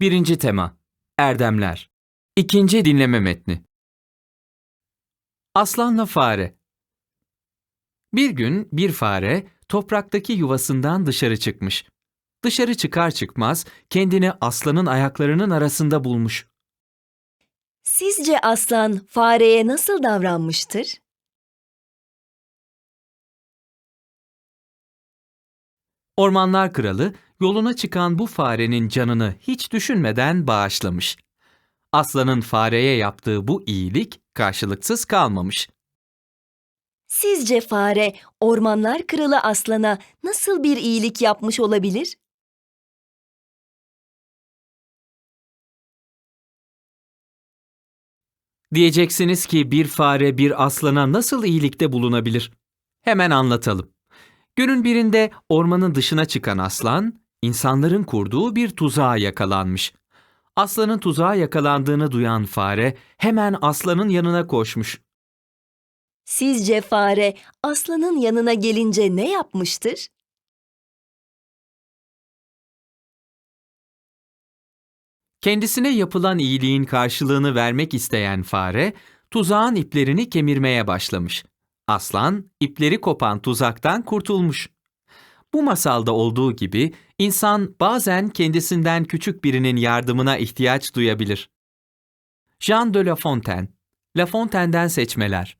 Birinci tema Erdemler İkinci dinleme metni Aslanla Fare Bir gün bir fare topraktaki yuvasından dışarı çıkmış. Dışarı çıkar çıkmaz kendini aslanın ayaklarının arasında bulmuş. Sizce aslan fareye nasıl davranmıştır? Ormanlar kralı yoluna çıkan bu farenin canını hiç düşünmeden bağışlamış. Aslanın fareye yaptığı bu iyilik karşılıksız kalmamış. Sizce fare ormanlar kralı aslana nasıl bir iyilik yapmış olabilir? Diyeceksiniz ki bir fare bir aslana nasıl iyilikte bulunabilir? Hemen anlatalım. Günün birinde ormanın dışına çıkan aslan, insanların kurduğu bir tuzağa yakalanmış. Aslanın tuzağa yakalandığını duyan fare hemen aslanın yanına koşmuş. Sizce fare aslanın yanına gelince ne yapmıştır? Kendisine yapılan iyiliğin karşılığını vermek isteyen fare, tuzağın iplerini kemirmeye başlamış. Aslan, ipleri kopan tuzaktan kurtulmuş. Bu masalda olduğu gibi insan bazen kendisinden küçük birinin yardımına ihtiyaç duyabilir. Jean de La Fontaine, La Fontaine'den seçmeler.